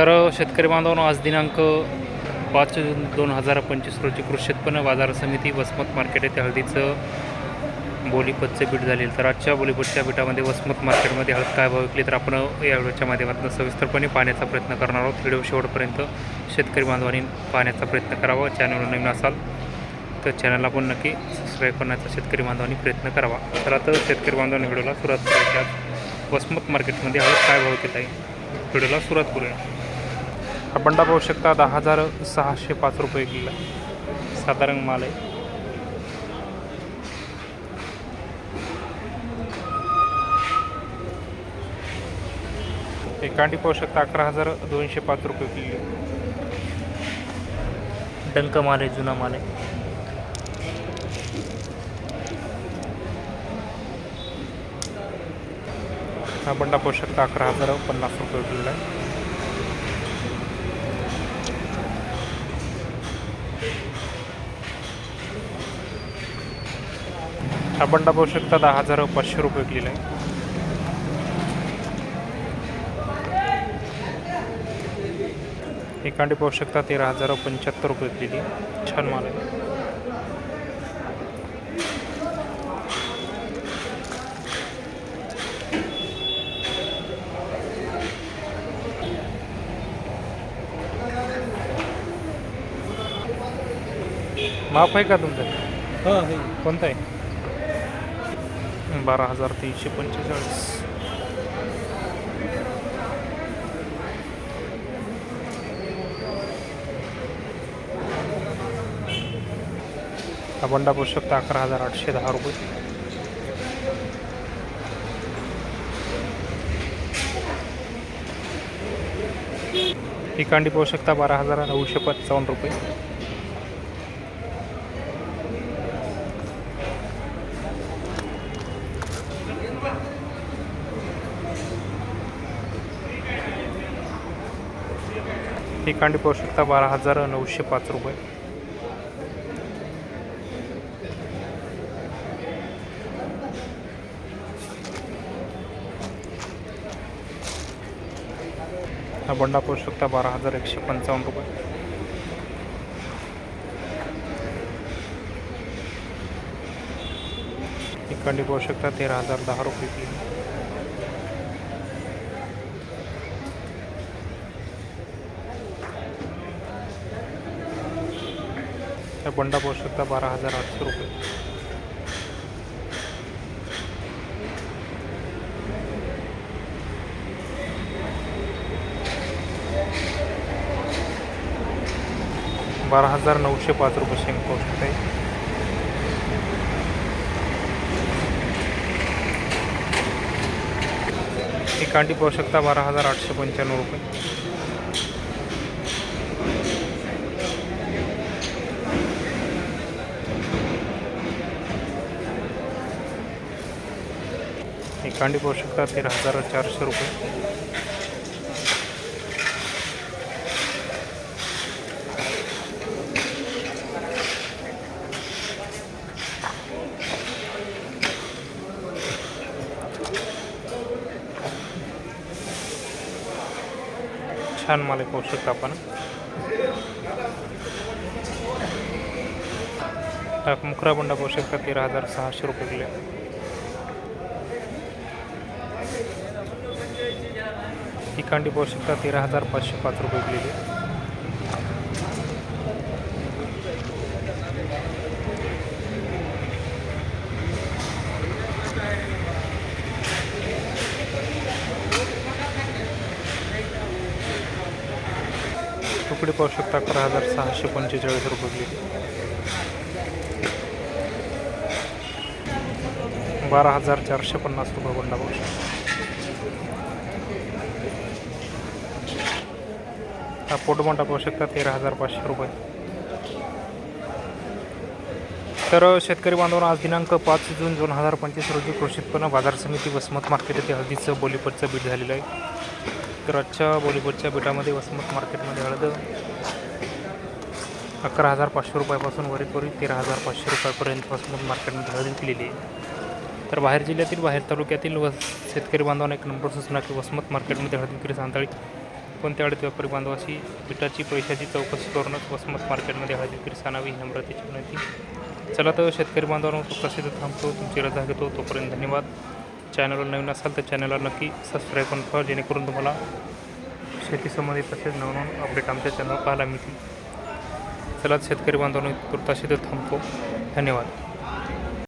तर शेतकरी बांधवांनो आज दिनांक पाच जून दोन हजार पंचवीस रोजी कृषी उत्पन्न बाजार समिती वसमत मार्केट येथे हळदीचं बोलीपतचं बीट झालेलं तर आजच्या बोलीपतच्या बीटामध्ये वसमत मार्केटमध्ये हळद काय भाव विकली तर आपण या व्हिडिओच्या माध्यमातून सविस्तरपणे पाहण्याचा प्रयत्न करणार आहोत. व्हिडिओ शेवटपर्यंत शेतकरी बांधवांनी पाहण्याचा प्रयत्न करावा. चॅनलवर नवीन असाल तर चॅनलला पण नक्की सबस्क्राईब करण्याचा शेतकरी बांधवांनी प्रयत्न करावा. तर आता शेतकरी बांधवांनी व्हिडिओला सुरुवात करायची आज वसमत मार्केटमध्ये हळद काय भाव विकत आहे? व्हिडिओला सुरुवात करूया. हा बंडा पाहू शकता दहा हजार सहाशे पाच रुपये किलो. साधारण माल आहे. एक कांडी पाहू शकता अकरा हजार दोनशे पाच रुपये किलो. डंक माल आहे जुना माल आहे. हा बंडा पाहू शकता अकरा हजार पन्नास रुपये किलो आहे. बंडा पाहू शकता दहा हजार पाचशे रुपये किलो. आहे ही कांडी पाहू शकता तेरा हजार पंच्याहत्तर रुपये किलो. छान माल आहे. माफ आहे का तुमचं? हा कोणता आहे? बारा हजार तीनशे पंचेचाळीस. हा बंडा शकता अकरा हजार आठशे दहा रुपये. ही कांडी पाहू शकता बारा हजार नऊशे पंचावन्न रुपये. ही कांडी पाहू शकता बारा हजार नऊशे पाच रुपये. हा बंडा पाहू शकता बारा हजार एकशे पंचावन्न रुपये. ही कांडी पाहू शकता तेरा हजार दहा रुपये किलो. हा बंडा पाहू शकता बारा हजार आठशे रुपये. बारा हजार नऊशे पाच रुपये शेंग पाहू शकता एक कांडी पाहू शकता बारा हजार आठशे पंच्याण्णव रुपये. ही कांडी पाहू शकता तेरा हजार चारशे रुपये. छान माल पाहू शकता आपण. मुखरा बंडा पाहू शकता तेरा हजार सहाशे रुपये किलो आहे. ही कांडी पाहू शकता तेरा हजार पाचशे पाच रुपये किलो तुकडी तुकडे पाहू शकता अकरा हजार सहाशे पंचेचाळीस रुपये किलो बारा हजार चारशे पन्नास रुपये बंडा पाहू शकता हा पोटबोंडा पाहू शकता तेरा हजार पाचशे रुपये. तर शेतकरी बांधवांना आज दिनांक पाच जून दोन हजार पंचवीस रोजी कृषी उत्पन्न बाजार समिती वसमत मार्केट येथे हळदीचं बोलीपटचं बीट झालेलं आहे. तर आजच्या बॉलिवूडच्या बीटामध्ये वसमत मार्केटमध्ये हळद अकरा हजार पाचशे रुपयापासून वरील वरील तेरा हजार पाचशे रुपयापर्यंत वसमत मार्केटमध्ये हळद विकलेली आहे. तर बाहेर जिल्ह्यातील बाहेर तालुक्यातील व शेतकरी बांधवांना एक नंबर सूचना की वसमत मार्केटमध्ये हळद विक्री सांताळी कोणत्या वेळेत व्यापारी बांधवाशी बिटाची पैशाची चौकशी करूनच वसमत मार्केटमध्ये हळदी विक्री आणावी नम्रतेची विनंती. चला तर शेतकरी बांधवांवर प्रसिद्ध थांबतो. तुमची रजा घेतो. तोपर्यंत धन्यवाद. चॅनलवर नवीन असाल तर चॅनलला नक्की सबस्क्राईब करून ठेवा जेणेकरून तुम्हाला शेतीसंबंधित तसेच नवनवीन अपडेट आमच्या चॅनलवर पाहायला मिळतील. चला शेतकरी बांधवांनी तुर्ताशी तर थांबतो. धन्यवाद.